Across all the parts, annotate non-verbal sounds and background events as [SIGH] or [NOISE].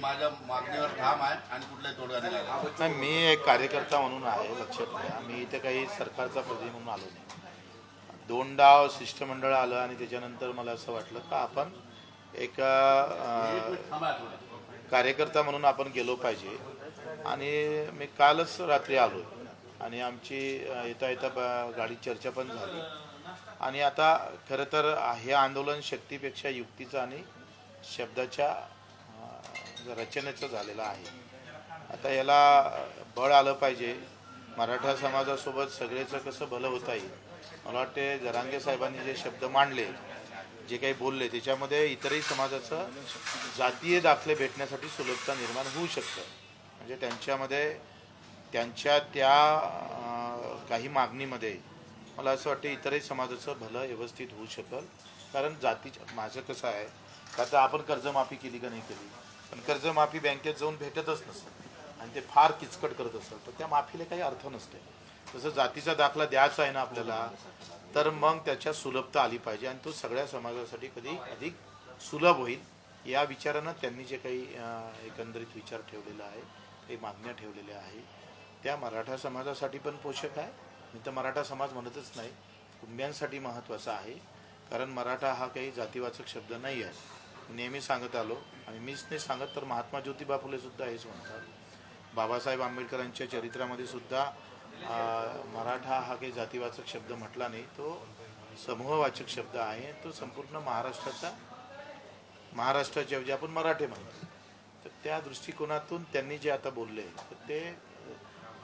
माझ्या मागणीवर ठाम आहे आणि कुठलाही तोडगा नाही. नाही मी एक कार्यकर्ता म्हणून आहे लक्षात घ्या. मी इथे काही सरकारचा प्रतिनिधी म्हणून आलो नाही. दोनदा शिष्टमंडळ आलं आणि त्याच्यानंतर मला असं वाटलं का आपण एका कार्यकर्ता म्हणून आपण गेलो पाहिजे. आणि मी कालच रात्री आलो आणि आमची येता येता ब- गाडी चर्चा पण झाली. आणि आता खरं तर हे आंदोलन शक्तीपेक्षा युक्तीचं आणि शब्दाच्या रचनेचं झालेलं आहे. आता याला बळ आलं पाहिजे. मराठा समाजासोबत सगळेचं कसं भलं होता येईल? मला वाटते जरांगे साहेबांनी जे शब्द मांडले जे काही बोलले त्याच्यामध्ये इतरही समाजाचं जातीय दाखले भेटण्यासाठी सुलभता निर्माण होऊ शकतं. म्हणजे त्यांच्यामध्ये त्यांच्या त्या काही मागणीमध्ये मला असं वाटतं इतरही समाजाचं भलं व्यवस्थित होऊ शकल. कारण जातीच्या माझं कसं आहे का आता आपण कर्जमाफी केली का नाही केली? पण कर्जमाफी बँकेत जाऊन भेटतच नसतं. आणि ते फार किचकट करत असतात. तर त्या माफीला काही अर्थ नसते. जसं जातीचा दाखला द्यायचा आहे ना आपल्याला तर मग त्याच्या सुलभता आली पाहिजे आणि तो सगळ्या समाजासाठी कधी अधिक सुलभ होईल या विचारानं त्यांनी जे काही एकंदरीत विचार ठेवलेला आहे काही मागण्या ठेवलेल्या आहे त्या मराठा समाजासाठी पण पोषक आहे. मी तर मराठा समाज म्हणतच नाही. कुंब्यांसाठी महत्त्वाचा आहे. कारण मराठा हा काही जातीवाचक शब्द नाही आहे. नेहमी सांगत आलो आणि मीच नाही सांगत तर महात्मा ज्योतिबा फुले सुद्धा हेच म्हणतात. बाबासाहेब आंबेडकरांच्या चरित्रामध्ये सुद्धा मराठा हा काही जातीवाचक शब्द म्हटला नाही तो समूहवाचक शब्द आहे. तो संपूर्ण महाराष्ट्राचा महाराष्ट्राच्या जे आपण मराठे म्हणतो. तर त्या दृष्टिकोनातून त्यांनी जे आता बोलले तर ते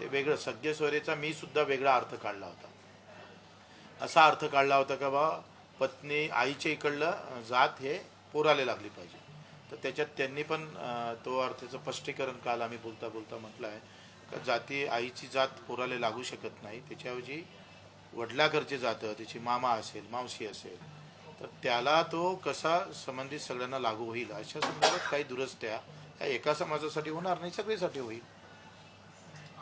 ते वेगळं. सगळे सोयरेचा मी सुद्धा वेगळा अर्थ काढला होता. असा अर्थ काढला होता का बा पत्नी आईच्या इकडलं जात हे पोराले लागली पाहिजे. तर त्याच्यात त्यांनी पण तो अर्थाचं स्पष्टीकरण काल आम्ही बोलता बोलता म्हटलं आहे का जाती आईची जात पोराला लागू शकत नाही. त्याच्याऐवजी वडिलाकडचे जातं त्याची मामा असेल मावशी असेल तर त्याला तो कसा संबंधित सगळ्यांना लागू होईल? अशा संदर्भात काही दुरस्त्या ह्या एका समाजासाठी होणार नाही सगळीसाठी होईल.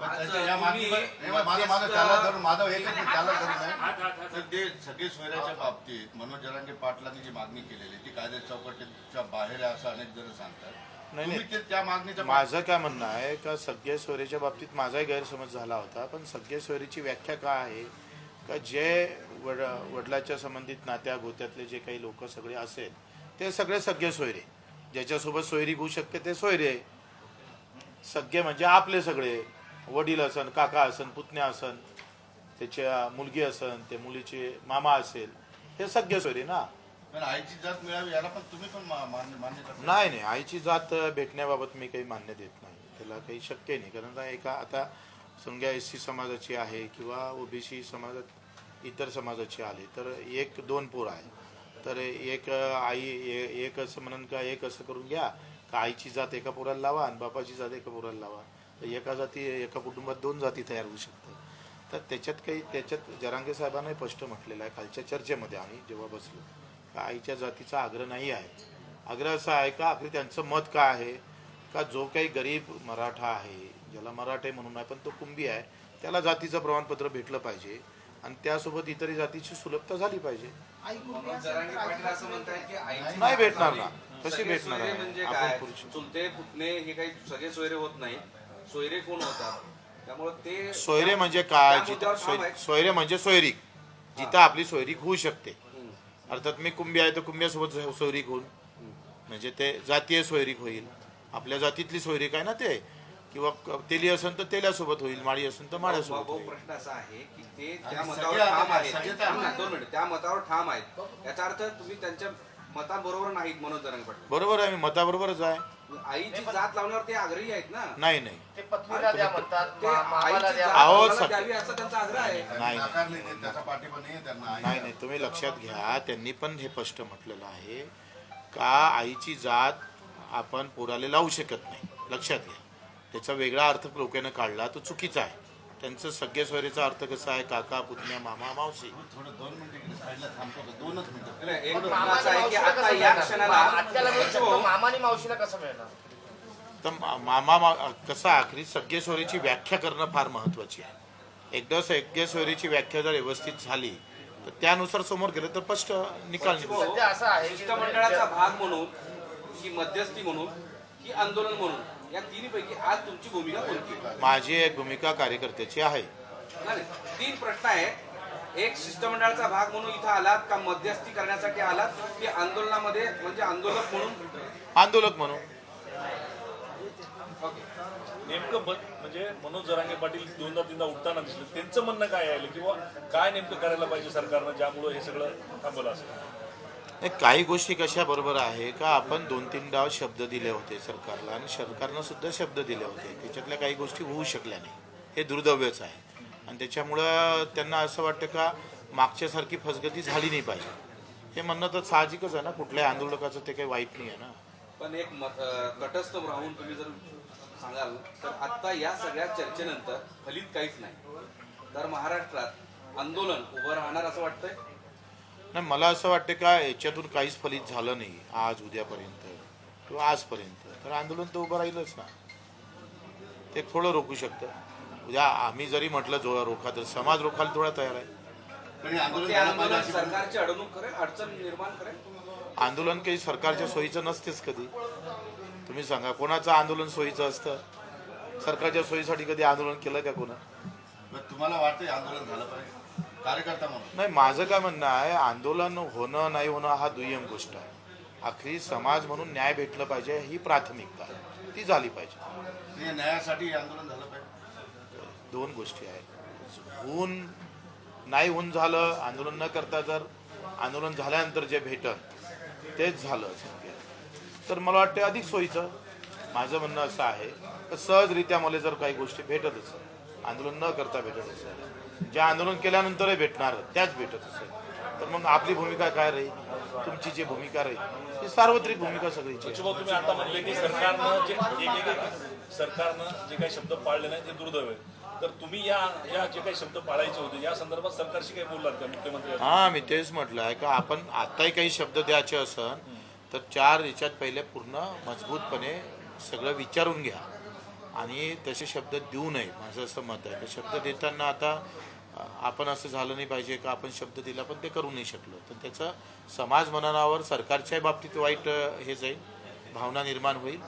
या मागणीवर बघ, माझं माझं मध्यस्थ- त्याला धरून माझं एकच नाही, त्याला धरून आहे? तर ते सगळे सोयऱ्याच्या बाबतीत मनोज जरांगे पाटलांनी जी मागणी केलेली ती कायद्या चौकटीच्या बाहेर आहे असं अनेक जण सांगतात. नाही, तुम्ही ते त्या मागणीच्या माझं काय म्हणणं आहे का सगळे सोयरीच्या बाबतीत माझाही गैरसमज झाला होता पण सगळे सोयरीची व्याख्या काय आहे? का जे वड वडिलाच्या संबंधित नात्या गोत्यातले जे काही लोक सगळे असेल ते सगळे सगळे सोयरे. ज्याच्यासोबत सोयरी होऊ शकते ते सोयरे. सगळे म्हणजे आपले सगळे. वडील असन काका असन पुतण्या असन त्याच्या मुलगी असन ते मुलीचे मामा असेल हे सगळे सोयरे ना. पण आईची जात मिळावी याला पण तुम्ही पण मा- मान्य मान्य करता नाही नाही आईची जात भेटण्याबाबत मी काही मान्य देत नाही. त्याला काही शक्य नाही. कारण आता एका आता समजा एस सी समाजाची आहे किंवा ओबीसी समाजात इतर समाजाची आले तर एक दोन पोर आहे. तर एक आई ए- एक असं म्हणून का एक असं करून घ्या. का आईची जात एका पोराला लावा आणि बापाची जात एका पोराला लावा. एका जाती एका कुटुंबात दोन जाती तयार होऊ शकतात तर त्याच्यात काही त्याच्यात जरांगे साहेबांनाही स्पष्ट म्हटलेलं आहे खालच्या चर्चेमध्ये आम्ही जेव्हा बसलो का आईच्या जातीचा आग्रह नाही आहे आग्रह असा आहे का आखरी त्यांचं मत काय आहे का जो काही गरीब मराठा आहे ज्याला मराठे म्हणून आहे पण तो कुंभी आहे त्याला जातीचं प्रमाणपत्र भेटलं पाहिजे आणि त्यासोबत इतरही जातीची सुलभता झाली पाहिजे जरांगे पाटील असं म्हणतायत की आईची नाही जात भेटणार. ना. कशी सगळे भेटणार आहे? म्हणजे आपण काय पुरुष. चुलते पुतणे हे काही सगळे सोयरे होत नाही सोयरे कोण होतात त्यामुळे ते सोयरे म्हणजे काय? त्या जिथं मुद्द्यावर ठाम सोय- आहेत. सोयरे म्हणजे सोयरीक. जिथं आपली सोयरीक होऊ शकते. अर्थात मी कुंभी आहे तर कुंभ्यासोबत सो- सोयरीक होईल म्हणजे ते जातीय सोयरीक होईल. आपल्या जातीतली सोयरीक आहे ना ते? किंवा क- तेली असेल तर तेल्यासोबत होईल माळी असेल तर माळ्यासोबत भाऊ होईल. प्रश्न असा आहे की ते त्या आणि मतावर ठाम आहेत. दोन मिनिट. त्या मतावर ठाम आहेत. याचा अर्थ तुम्ही त्यांच्या मताबरोबर नाहीत मनोज जरांगे पाटील. बरोबर आहे मी मताबरोबरच आहे. आईची जात लावण्यावर ते आग्रही आहेत ना? नाही नाही. ते पत्नीला द्या म्हणतात ते मा- मामाला आईची द्या जात अहो, कोणाला सग- द्यावी असा त्यांचा आग्रह आहे. नाही, नाही. नाकारले नाही त्याचा पाठिंबा नाही. आहे त्यांना नाही नाही तुम्ही लक्षात घ्या त्यांनी पण हे स्पष्ट म्हटलेलं आहे का आईची जात आपण पोराला लावू शकत नाही. लक्षात घ्या. त्याचा वेगळा अर्थ लोकांना काढला तो चुकीचा आहे. त्यांचं सगळे सोयरीचा अर्थ कसा आहे? काका पुतण्या मामा मावशी? का? की मिळणार? तर मामा मा- कसं आखरी सगळे सोयरीची व्याख्या करणं फार महत्वाची आहे. एकदा सगळे सोयरीची व्याख्या जर व्यवस्थित झाली तर त्यानुसार समोर गेलं तर स्पष्ट निकाल निघू शकतो. सध्या असं आहे की शिष्टमंडळाचा भाग म्हणून ही मध्यस्थी म्हणून की आंदोलन म्हणून या तिन्हीपैकी आज तुमची भूमिका कोणती? माझी एक भूमिका कार्यकर्त्याची आहे. नाही. तीन प्रश्न आहेत. एक शिष्टमंडळाचा भाग म्हणून इथं आलात का मध्यस्थी करण्यासाठी आलात? की आंदोलनामध्ये म्हणजे आंदोलक म्हणून? आंदोलक म्हणून. ओके. नेमकं म्हणजे मनोज जरांगे पाटील दोनदा तीनदा उठताना दिसले. त्यांचं म्हणणं काय आहे? किंवा काय नेमकं करायला पाहिजे सरकारनं ज्यामुळे हे सगळं थांबवलं असेल? नाही काही गोष्टी कशा बरोबर आहे का? आपण दोन तीन डाव शब्द दिले होते सरकारला आणि सरकारनं सुद्धा शब्द दिले होते. त्याच्यातल्या काही गोष्टी होऊ शकल्या नाही. हे दुर्दैवच आहे. आणि त्याच्यामुळं त्यांना असं वाटतं का मागच्यासारखी फसगती झाली नाही पाहिजे. हे म्हणणं तर साहजिकच आहे ना. कुठल्याही आंदोलकाचं ते काही वाईट नाही आहे ना. पण एक तटस्थ राहून तुम्ही जर सांगाल तर आत्ता या सगळ्या चर्चेनंतर फलित काहीच नाही. तर महाराष्ट्रात आंदोलन उभं राहणार असं वाटतंय? नाही मला असं वाटतं का याच्यातून काहीच फलित झालं नाही आज उद्यापर्यंत किंवा आजपर्यंत. तर आंदोलन तर उभं राहीलच ना. ते थोडं रोखू शकतं. उद्या आम्ही जरी म्हटलं जो रोखा तर समाज रोखायला थोडा तयार आहे. पण आंदोलन काही सरकारच्या सोयीचं नसतेच कधी. तुम्ही सांगा कोणाचं आंदोलन सोयीचं असतं? सरकारच्या सोयीसाठी कधी आंदोलन केलं का कोणा? तुम्हाला वाटतं आंदोलन झालं पाहिजे? कार्यकर्ता म्हणून. नाही माझं काय म्हणणं आहे आंदोलन होणं नाही होणं हा दुय्यम गोष्ट आहे. आखरी समाज म्हणून न्याय भेटलं पाहिजे ही प्राथमिकता आहे. ती झाली पाहिजे. न्यायासाठी आंदोलन झालं पाहिजे. दोन गोष्टी आहेत. होऊन नाही होऊन झालं आंदोलन न करता जर आंदोलन झाल्यानंतर जे भेटत तेच झालं तर मला वाटते अधिक सोयीचं. माझं म्हणणं असं आहे तर सहजरित्या मला जर काही गोष्टी भेटत असेल आंदोलन न करता भेटत असेल ज्या आंदोलन केल्यानंतरही भेटणार त्याच भेटत असेल. तर मग आपली भूमिका काय राहील? तुमची जी भूमिका राहील ती सार्वत्रिक भूमिका सगळीची तुम्ही आता म्हणले की सरकारनं जे सरकारनं जे काही शब्द पाळले नाही ते दुर्दैव आहे तर तुम्ही या या जे काही शब्द पाळायचे होते या संदर्भात सरकारशी काही बोललात का? मुख्यमंत्री हा मी तेच म्हटलं आहे का आपण आत्ताही काही शब्द द्यायचे असन तर चार याच्यात पहिले पूर्ण मजबूतपणे सगळं विचारून घ्या. आणि तसे शब्द देऊ नये माझं असं मत आहे. तर शब्द देताना आता आपण असं झालं नाही पाहिजे का आपण शब्द दिला पण ते करू नाही शकलो. तर त्याचं समाज मननावर सरकारच्याही बाबतीत वाईट हे जाईल भावना निर्माण होईल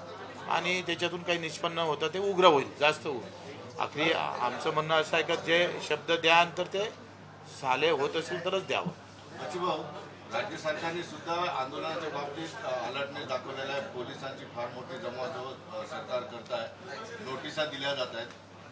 आणि त्याच्यातून काही निष्पन्न होतं ते उग्र होईल जास्त होईल. आखरी आमचं म्हणणं असं आहे का जे शब्द द्या तर ते झाले होत असेल तरच द्यावं. राज्य सरकारने सुद्धा आंदोलनाच्या बाबतीत अलर्टनेस दाखवलेला आहे. पोलिसांची फार मोठी जमावजवळ सरकार करत आहे. नोटिसा दिल्या जात आहेत.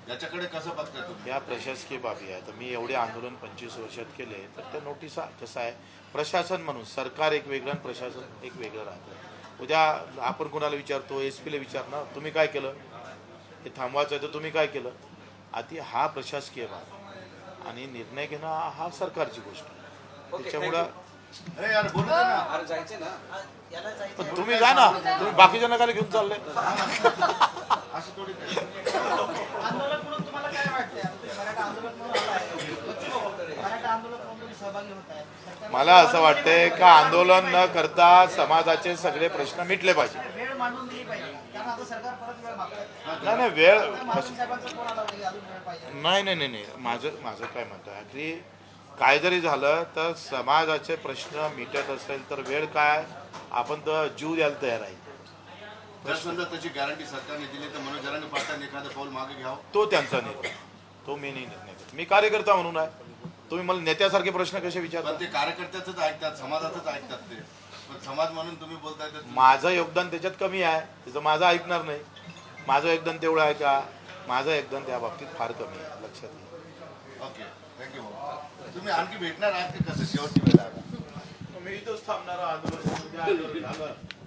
याच्याकडे कसं बघताय तुम्ही? या प्रशासकीय बाबी आहे तर मी एवढे आंदोलन पंचवीस वर्षात केले तर त्या नोटिसा कसं आहे? प्रशासन म्हणून सरकार एक वेगळं आणि प्रशासन एक वेगळं राहतं. उद्या आपण कोणाला विचारतो एस पीला विचारणार तुम्ही काय केलं? हे थांबवायचं आहे तर तुम्ही काय केलं? आधी हा प्रशासकीय भाग आणि निर्णय घेणं हा सरकारची गोष्ट आहे. त्याच्यामुळं अरे यार बोलू ना. अरे जायचे ना. पण तुम्ही जा ना. तुम्ही बाकीच्या नकाला घेऊन चालले. [LAUGHS] आंदोलक म्हणून तुम्हाला काय वाटतंय? मला असं वाटतंय का आंदोलन न करता समाजाचे सगळे प्रश्न मिटले पाहिजे. वेळ मांडून दिली पाहिजे. कारण आता सरकार परत वेळ मागतंय. नाही नाही वेळ महाजन साहेबांचा फोन आला होता की अजून वेळ पाहिजे? नाही नाही नाही नाही. माझं माझं काय मत आहे की काय जरी झालं तर समाजाचे प्रश्न मिटत असेल तर वेळ काय? आपण तर जीव द्यायला तयार आहे. जर समजा त्याची गॅरंटी सरकारने दिली तर मनोज जरांगे पाटलांनी एखादं पाऊल मागे घ्यावं? तो त्यांचा निर्णय. तो मी नाही निर्णय करत मी कार्यकर्ता म्हणून आहे. तुम्ही मला नेत्यासारखे प्रश्न कसे विचारता? पण ते कार्यकर्त्याच ऐकतात समाजाचंच ऐकतात ते. पण समाज म्हणून तुम्ही बोलताय तर माझं योगदान त्याच्यात कमी आहे. त्याचं माझं ऐकणार नाही. माझं योगदान तेवढं आहे का? माझं योगदान त्या बाबतीत फार कमी आहे लक्षात घ्या. ओके थँक्यू तुम्ही आणखी भेटणार आहात की कसं? शेवटची वेळ आहे? मी इथंच थांबणार आंदोलन